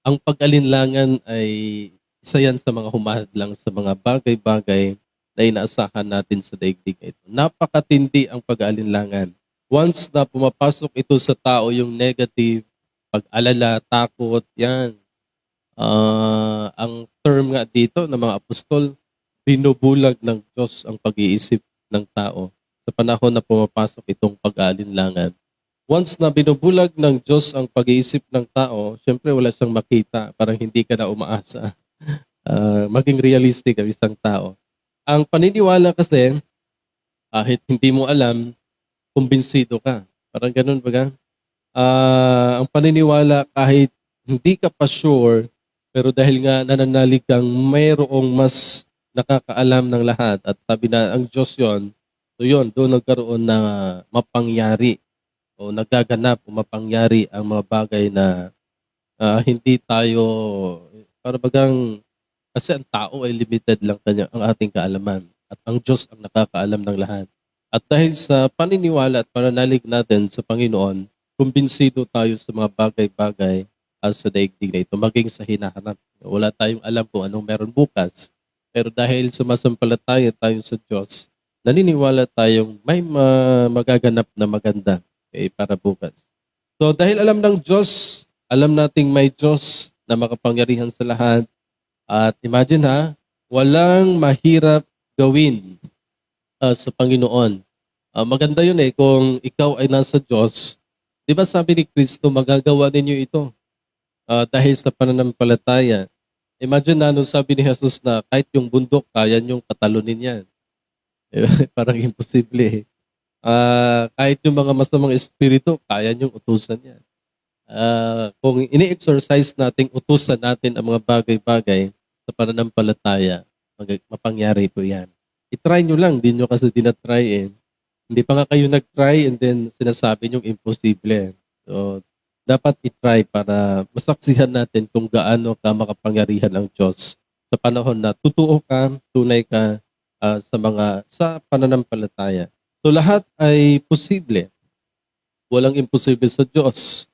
ang pag-alinlangan ay isa yan sa mga humahadlang sa mga bagay-bagay na inaasahan natin sa daigdig na ito. Napakatindi ang pag-alinlangan. Once na pumapasok ito sa tao, yung negative, pag-alala, takot, yan. Ah, ang term nga dito ng mga apostol, binubulag ng Diyos ang pag-iisip ng tao sa panahon na pumapasok itong pag-aalinlangan. Once na binubulag ng Diyos ang pag-iisip ng tao, syempre wala siyang makita, parang hindi ka na umaasa. Ah, maging realistic ang isang tao. Ang paniniwala kasi, kahit hindi mo alam, kumbinsido ka. Parang ganun baga. Ah, ang paniniwala kahit hindi ka pa sure, pero dahil nga nananalig kang mayroong mas nakakaalam ng lahat at sabi na ang Diyos yon, so yun, doon nagkaroon na mapangyari o nagaganap o mapangyari ang mga bagay na ah, hindi tayo, para bagang, kasi ang tao ay limited lang kanya ang ating kaalaman at ang Diyos ang nakakaalam ng lahat. At dahil sa paniniwala at pananalig natin sa Panginoon, kumbinsido tayo sa mga bagay-bagay as sa daigdig na ito, maging sa hinahanap. Wala tayong alam kung anong meron bukas. Pero dahil sumasampalataya tayo sa Diyos, naniniwala tayong may ma- magaganap na maganda okay, para bukas. So dahil alam ng Diyos, alam nating may Diyos na makapangyarihan sa lahat. At imagine ha, walang mahirap gawin ah, sa Panginoon. Ah, maganda yun eh, kung ikaw ay nasa Diyos, di ba sabi ni Kristo, magagawa ninyo ito ah, dahil sa pananampalataya. Imagine na nung sabi ni Jesus na kahit yung bundok, kaya niyong katalunin yan. Eh, Parang imposible eh. Ah, kahit yung mga masamang espiritu, kaya niyong utusan yan. Ah, kung ini-exercise natin, utusan natin ang mga bagay-bagay sa pananampalataya, mag- mapangyari po yan. I-try nyo lang, di nyo kasi dinatry eh. Hindi pa nga kayo nag-try and then sinasabi nyo imposible. So, dapat i-try para masaksihan natin kung gaano ka makapangyarihan ang Diyos sa panahon na totoo ka, tunay ka ah, sa mga sa pananampalataya. So lahat ay posible. Walang imposible sa Diyos.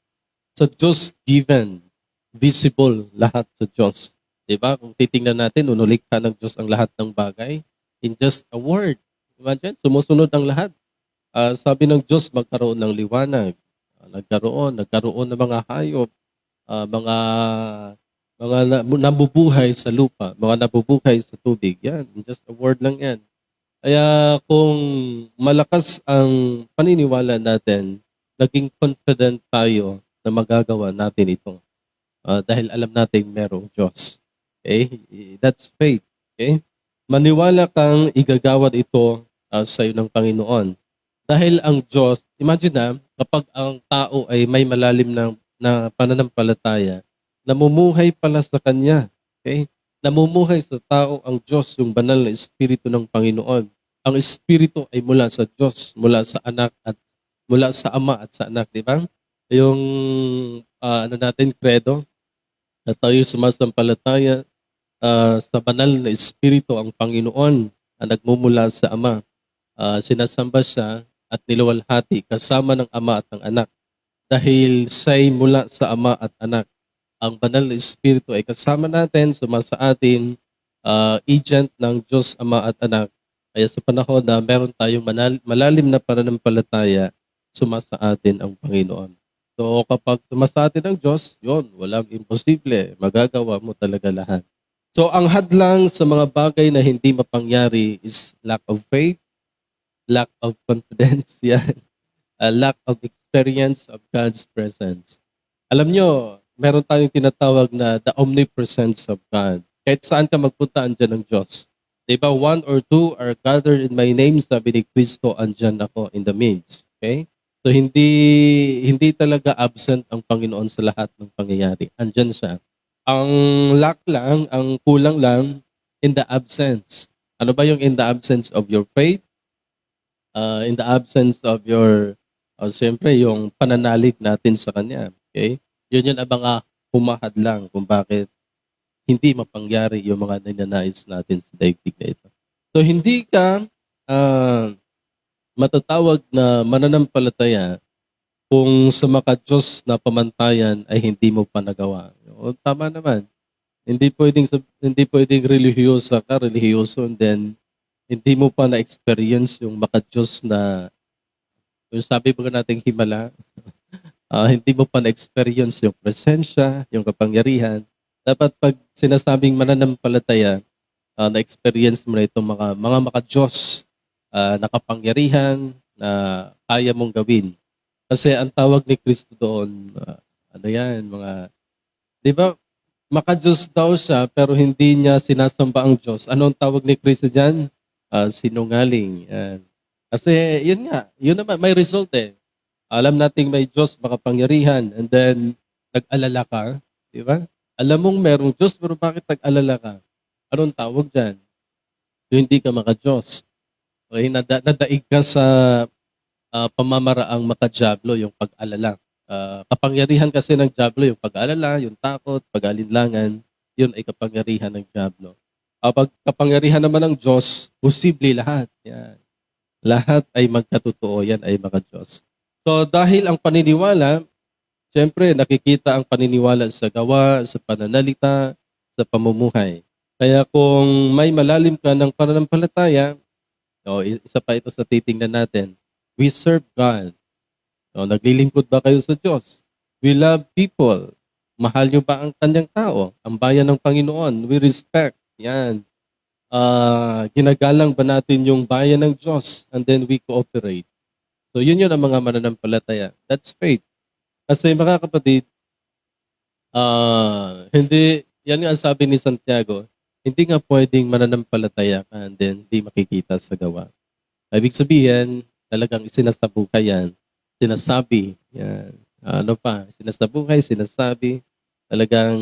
Sa Diyos given, visible lahat sa Diyos. 'Di ba? Kung titingnan natin, unulikha ng Diyos ang lahat ng bagay in just a word. Imagine, sumusunod ang lahat. Ah, sabi ng Diyos, magkaroon ng liwanag. Ah, nagkaroon, nagkaroon ng mga hayop, ah, mga mga na, nabubuhay sa lupa, mga nabubuhay sa tubig. Yan, just a word lang yan. Kaya kung malakas ang paniniwala natin, naging confident tayo na magagawa natin ito. Ah, dahil alam natin merong Diyos. Okay? That's faith. Okay? Maniwala kang igagawad ito ah, sa iyo ng Panginoon. Dahil ang Diyos, imagine na, kapag ang tao ay may malalim na, na pananampalataya, namumuhay pala sa Kanya. Okay? Namumuhay sa tao ang Diyos, yung banal na Espiritu ng Panginoon. Ang Espiritu ay mula sa Diyos, mula sa anak at mula sa ama at sa anak, di ba? Yung ah, ano natin, credo, na tayo sumasampalataya ah, sa banal na Espiritu ang Panginoon na nagmumula sa Ama. Ah, sinasamba siya at niluwalhati kasama ng Ama at ng Anak. Dahil siya'y mula sa Ama at Anak. Ang banal na Espiritu ay kasama natin, sumasa atin, ah, agent ng Diyos Ama at Anak. Kaya sa panahon na meron tayong malalim na pananampalataya, sumasa atin ang Panginoon. So kapag sumasa atin ang Diyos, yon walang imposible. Magagawa mo talaga lahat. So ang hadlang sa mga bagay na hindi mapangyari is lack of faith, lack of confidence, yan. A lack of experience of God's presence. Alam nyo, meron tayong tinatawag na the omnipresence of God. Kahit saan ka magpunta, andyan ang Diyos. Diba, one or two are gathered in my name, sabi ni Kristo, andyan ako in the midst. Okay? So hindi hindi talaga absent ang Panginoon sa lahat ng pangyayari. Andyan siya. Ang lack lang, ang kulang lang in the absence. Ano ba yung in the absence of your faith? Uh, in the absence of your, uh, siyempre, yung pananalig natin sa Kanya. Okay? Yun yun ang mga humahad lang kung bakit hindi mapangyari yung mga ninanais natin sa daigdig na ito. So hindi ka ah, matatawag na mananampalataya kung sa maka-Diyos na pamantayan ay hindi mo pa nagawa. O, tama naman. Hindi pwedeng, hindi pwedeng relihiyosa ka, relihiyoso, and then hindi mo pa na-experience yung maka-Diyos na yung sabi ba nating himala, ah, hindi mo pa na-experience yung presensya, yung kapangyarihan. Dapat pag sinasabing mananampalataya, ah, na-experience mo na itong mga, mga maka-Diyos ah, na kapangyarihan na kaya mong gawin. Kasi ang tawag ni Kristo doon, ah, ano yan, mga, di ba, maka-Diyos daw siya pero hindi niya sinasamba ang Diyos. Ano ang tawag ni Kristo dyan? Ah, sinungaling. Yan. Kasi yun nga, yun naman, may result eh. Alam nating may Diyos makapangyarihan and then nag-alala ka, di ba? Alam mong merong Diyos pero bakit nag-alala ka? Anong tawag dyan? Yung hindi ka maka-Diyos. Okay, nada- nadaig ka sa ah, pamamaraang makajablo, yung pag-alala. Ah, kapangyarihan kasi ng Diablo, yung pag-alala, yung takot, pag-alinlangan, yun ay kapangyarihan ng Diablo. Kapag kapangyarihan naman ng Diyos, posible lahat. Yan. Lahat ay magkatotoo, yan ay mga Diyos. So dahil ang paniniwala, siyempre nakikita ang paniniwala sa gawa, sa pananalita, sa pamumuhay. Kaya kung may malalim ka ng pananampalataya, no, isa pa ito sa titingnan natin, we serve God. No, naglilingkod ba kayo sa Diyos? We love people. Mahal nyo ba ang kanyang tao? Ang bayan ng Panginoon. We respect. Yan. Ah, ginagalang ba natin yung bayan ng Diyos? And then we cooperate. So yun yun ang mga mananampalataya. That's faith. Kasi mga kapatid, ah, hindi, yan nga ang sabi ni Santiago, hindi nga pwedeng mananampalataya ka and then hindi makikita sa gawa. Ibig sabihin, talagang isinasabuhay yan. Sinasabi. Yan. Ano pa? Sinasabuhay, sinasabi. Talagang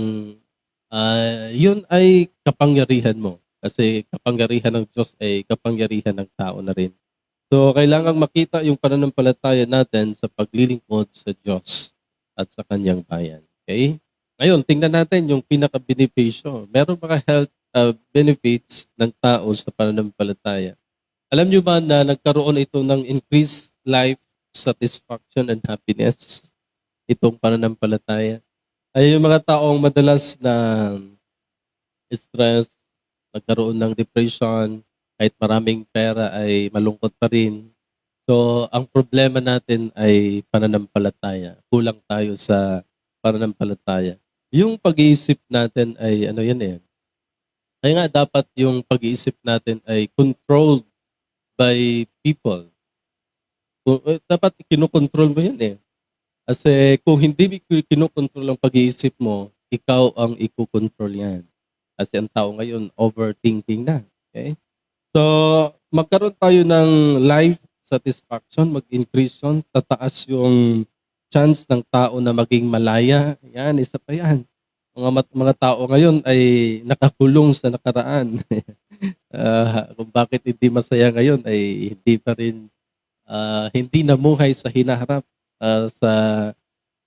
ah, yun ay kapangyarihan mo. Kasi kapangyarihan ng Diyos ay kapangyarihan ng tao na rin. So, kailangang makita yung pananampalataya natin sa paglilingkod sa Diyos at sa kanyang bayan. Okay? Ngayon, tingnan natin yung pinaka-benepisyo. Meron mga health uh, benefits ng tao sa pananampalataya. Alam nyo ba na nagkaroon ito ng increased life satisfaction and happiness? Itong pananampalataya. Ay yung mga taong madalas na stress, nagkaroon ng depression, kahit maraming pera ay malungkot pa rin. So, ang problema natin ay pananampalataya. Kulang tayo sa pananampalataya. Yung pag-iisip natin ay ano yan eh. Kaya nga dapat yung pag-iisip natin ay controlled by people. Eh, Dapat kinokontrol mo yan eh. Kasi kung hindi kinokontrol ang pag-iisip mo, ikaw ang ikukontrol yan. Kasi ang tao ngayon, overthinking na. Okay? So, magkaroon tayo ng life satisfaction, mag-increase yun, tataas yung chance ng tao na maging malaya. Yan, isa pa yan. Mga, mat- mga tao ngayon ay nakakulong sa nakaraan. Ah, kung bakit hindi masaya ngayon ay hindi pa rin, ah, hindi namuhay sa hinaharap ah, sa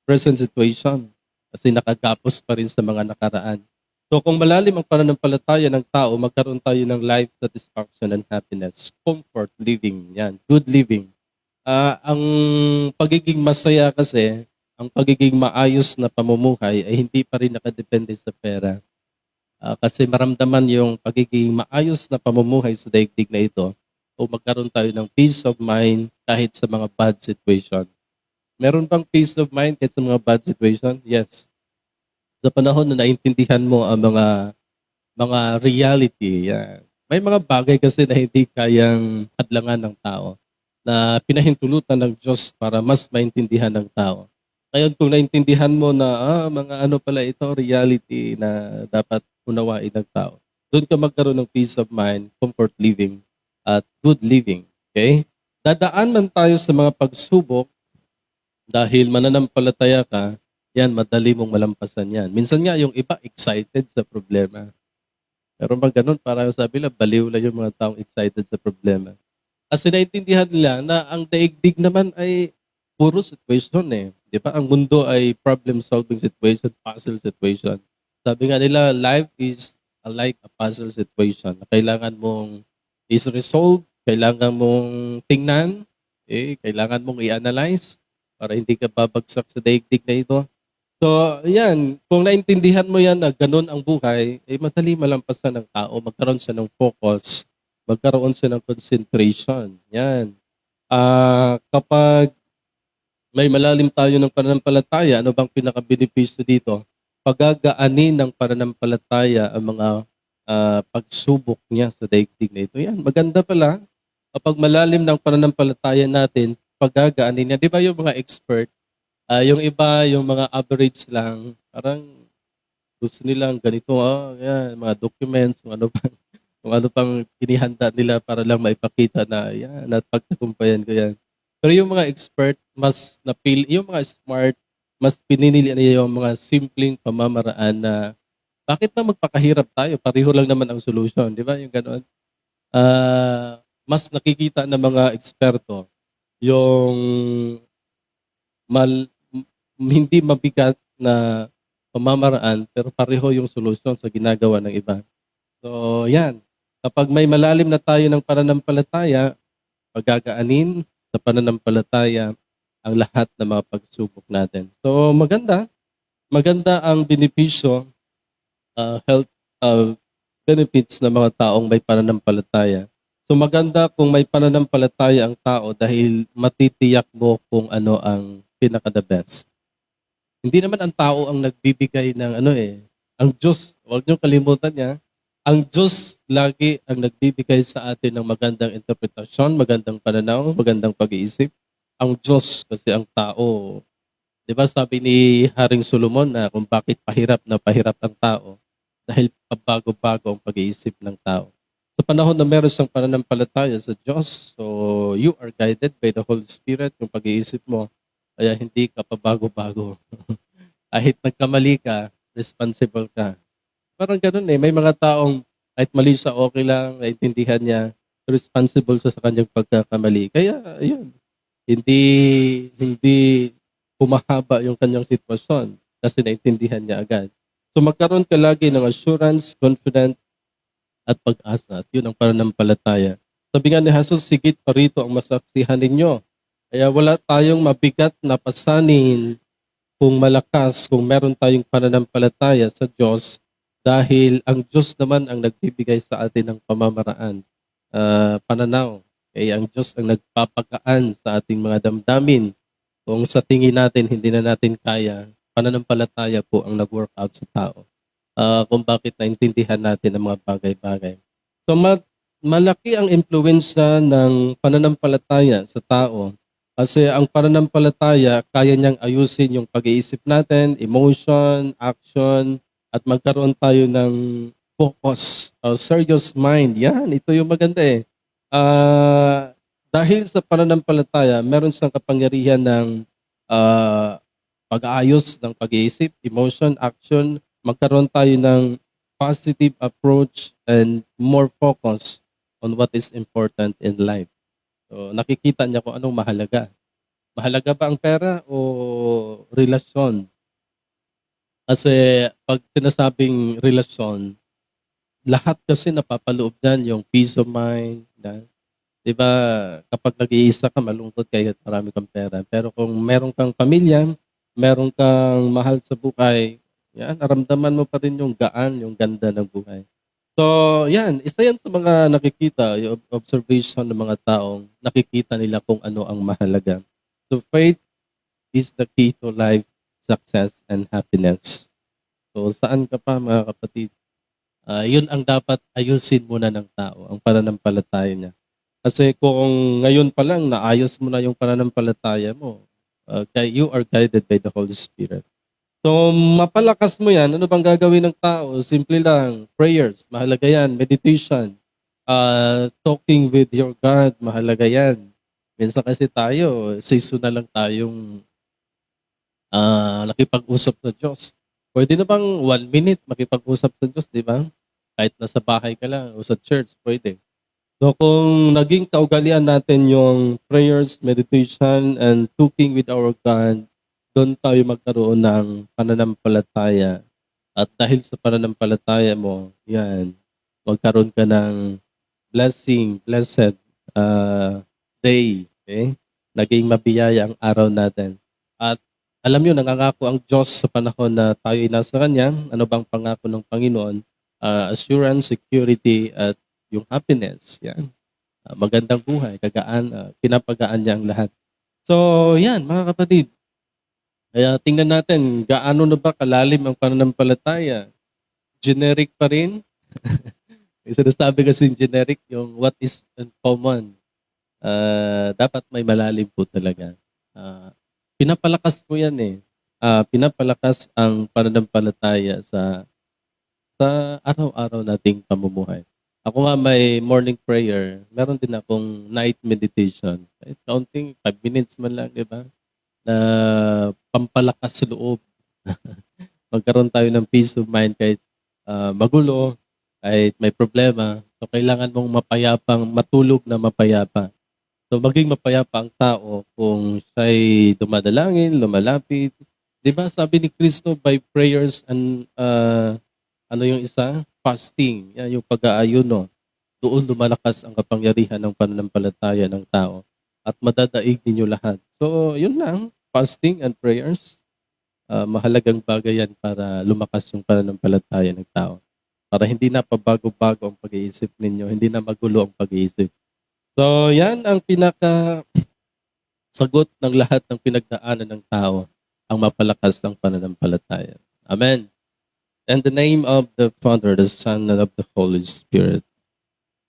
present situation. Kasi nakagapos pa rin sa mga nakaraan. So kung malalim ang pananampalataya ng tao, magkaroon tayo ng life satisfaction and happiness, comfort living, yan, good living. Ah, ang pagiging masaya kasi, ang pagiging maayos na pamumuhay ay hindi pa rin nakadepende sa pera. Ah, kasi maramdaman yung pagiging maayos na pamumuhay sa daigdig na ito o magkaroon tayo ng peace of mind kahit sa mga bad situation. Meron bang peace of mind kahit sa mga bad situation? Yes sa panahon na naintindihan mo ang mga mga reality, yan. May mga bagay kasi na hindi kayang hadlangan ng tao na pinahintulutan ng Diyos para mas maintindihan ng tao. Kaya kung naintindihan mo na ah, mga ano pala ito, reality na dapat unawain ng tao, doon ka magkaroon ng peace of mind, comfort living, at good living. Okay? Dadaan man tayo sa mga pagsubok dahil mananampalataya ka, yan, madali mong malampasan yan. Minsan nga, yung iba excited sa problema. Pero pag ganun, parang sabi lang, baliw lang yung mga taong excited sa problema. Kasi naintindihan nila na ang daigdig naman ay puro situation eh. Di ba? Ang mundo ay problem-solving situation, puzzle situation. Sabi nga nila, life is like a puzzle situation kailangan mong is resolve, kailangan mong tingnan, eh, kailangan mong i-analyze, para hindi ka babagsak sa daigdig na ito. So, yan. Kung naintindihan mo yan na ganun ang buhay, eh madali malampasan ng tao. Magkaroon siya ng focus. Magkaroon siya ng concentration. Yan. Ah, kapag may malalim tayo ng pananampalataya, ano bang pinaka-benepisyo dito? Pagagaanin ng pananampalataya ang mga ah, pagsubok niya sa daigdig na ito. Yan, maganda pala. Kapag malalim ng pananampalataya natin, pagagaanin niya. Di ba yung mga expert, ah, yung iba, yung mga average lang, parang gusto nilang ganito, oh, yan, mga documents, kung ano pang, kung ano pang inihanda nila para lang maipakita na, yan, at pagtagumpayan ko yan. Pero yung mga expert, mas napil, yung mga smart, mas pinili niya yung mga simpleng pamamaraan na bakit ba magpakahirap tayo? Pareho lang naman ang solution, di ba? Yung ganoon. Ah, mas nakikita ng mga eksperto yung mal, hindi mabigat na pamamaraan pero pareho yung solusyon sa ginagawa ng iba. So, yan. Kapag may malalim na tayo ng pananampalataya, pagagaanin sa pananampalataya ang lahat ng mga pagsubok natin. So, maganda. Maganda ang benepisyo, uh, health uh, benefits ng mga taong may pananampalataya. So maganda kung may pananampalataya ang tao dahil matitiyak mo kung ano ang pinaka the best. Hindi naman ang tao ang nagbibigay ng ano eh. Ang Diyos, huwag niyo kalimutan niya, ang Diyos lagi ang nagbibigay sa atin ng magandang interpretasyon, magandang pananaw, magandang pag-iisip. Ang Diyos kasi ang tao. Di ba sabi ni Haring Solomon na kung bakit pahirap na pahirap ang tao? Dahil pabago-bago ang pag-iisip ng tao sa panahon na meron siyang pananampalataya sa Diyos, so you are guided by the Holy Spirit yung pag-iisip mo, kaya hindi ka pabago-bago. Kahit nagkamali ka, responsible ka. Parang ganun eh, may mga taong kahit mali siya, okay lang, naintindihan niya, responsible siya sa kanyang pagkakamali. Kaya, yun, hindi, hindi humahaba yung kanyang sitwasyon kasi naintindihan niya agad. So magkaroon ka lagi ng assurance, confident, at pag-asa. At yun ang pananampalataya. Sabi nga ni Jesus, sigit pa rito ang masaksihan ninyo. Kaya wala tayong mabigat na pasanin kung malakas, kung meron tayong pananampalataya sa Diyos dahil ang Diyos naman ang nagbibigay sa atin ng pamamaraan, uh, pananaw. Kaya ang Diyos ang nagpapagaan sa ating mga damdamin. Kung sa tingin natin hindi na natin kaya, pananampalataya po ang nag-work out sa tao uh, kung bakit naintindihan natin ang mga bagay-bagay. So ma- malaki ang impluensya ng pananampalataya sa tao kasi ang pananampalataya kaya niyang ayusin yung pag-iisip natin, emotion, action, at magkaroon tayo ng focus, uh, serious mind. Yan, ito yung maganda eh. Uh, dahil sa pananampalataya, meron siyang kapangyarihan ng uh, pag-aayos ng pag-iisip, emotion, action, magkaroon tayo ng positive approach and more focus on what is important in life. So, nakikita niya kung anong mahalaga. Mahalaga ba ang pera o relasyon? Kasi pag sinasabing relasyon, lahat kasi napapaloob dyan yung peace of mind. Na, di ba, kapag nag-iisa ka, malungkot kaya marami kang pera. Pero kung meron kang pamilya, meron kang mahal sa buhay, yan, naramdaman mo pa rin yung gaan, yung ganda ng buhay. So, yan, isa yan sa mga nakikita, yung observation ng mga taong nakikita nila kung ano ang mahalaga. So, faith is the key to life, success, and happiness. So, saan ka pa mga kapatid? Uh, yun ang dapat ayusin muna ng tao, ang pananampalataya niya. Kasi kung ngayon pa lang naayos mo na yung pananampalataya mo, uh, you are guided by the Holy Spirit. So, mapalakas mo yan. Ano bang gagawin ng tao? Simple lang. Prayers, mahalaga yan. Meditation. Uh, talking with your God, mahalaga yan. Minsan kasi tayo, season na lang tayong uh, nakipag-usap sa Diyos. Pwede na bang one minute makipag-usap sa Diyos, di ba? Kahit nasa bahay ka lang o sa church, pwede. So kung naging kaugalian natin yung prayers, meditation, and talking with our God, doon tayo magkaroon ng pananampalataya. At dahil sa pananampalataya mo, yan, magkaroon ka ng blessing, blessed uh, day. Okay? Naging mabiyaya ang araw natin. At alam nyo, nangangako ang Diyos sa panahon na tayo ay nasa Kanya. Ano bang pangako ng Panginoon? Ah, assurance, security, at yung happiness. Yan. Ah, magandang buhay, kagaan, ah, pinapagaan niya ang lahat. So, yan, mga kapatid. Kaya tingnan natin, gaano na ba kalalim ang pananampalataya? Generic pa rin? May sinasabi kasi yung generic, yung what is uncommon. Ah, dapat may malalim po talaga. Ah, pinapalakas po yan eh. Ah, pinapalakas ang pananampalataya sa sa araw-araw nating pamumuhay. Ako nga may morning prayer, meron din akong night meditation. Kahit kaunting 5 minutes man lang, di ba? Na pampalakas sa loob. Magkaroon tayo ng peace of mind kahit ah, magulo, kahit may problema. So kailangan mong mapayapang, matulog na mapayapa. So maging mapayapa ang tao kung siya'y dumadalangin, lumalapit. Di ba sabi ni Kristo by prayers and ah, ano yung isa? Fasting. Yan yung pag-aayuno. Doon lumalakas ang kapangyarihan ng pananampalataya ng tao at madadaig ninyo lahat. So, yun lang. Fasting and prayers. Ah, mahalagang bagay yan para lumakas yung pananampalataya ng tao. Para hindi na pabago-bago ang pag-iisip ninyo, hindi na magulo ang pag-iisip. So, yan ang pinaka sagot ng lahat ng pinagdaanan ng tao ang mapalakas ng pananampalataya. Amen. In the name of the Father, the Son, and of the Holy Spirit.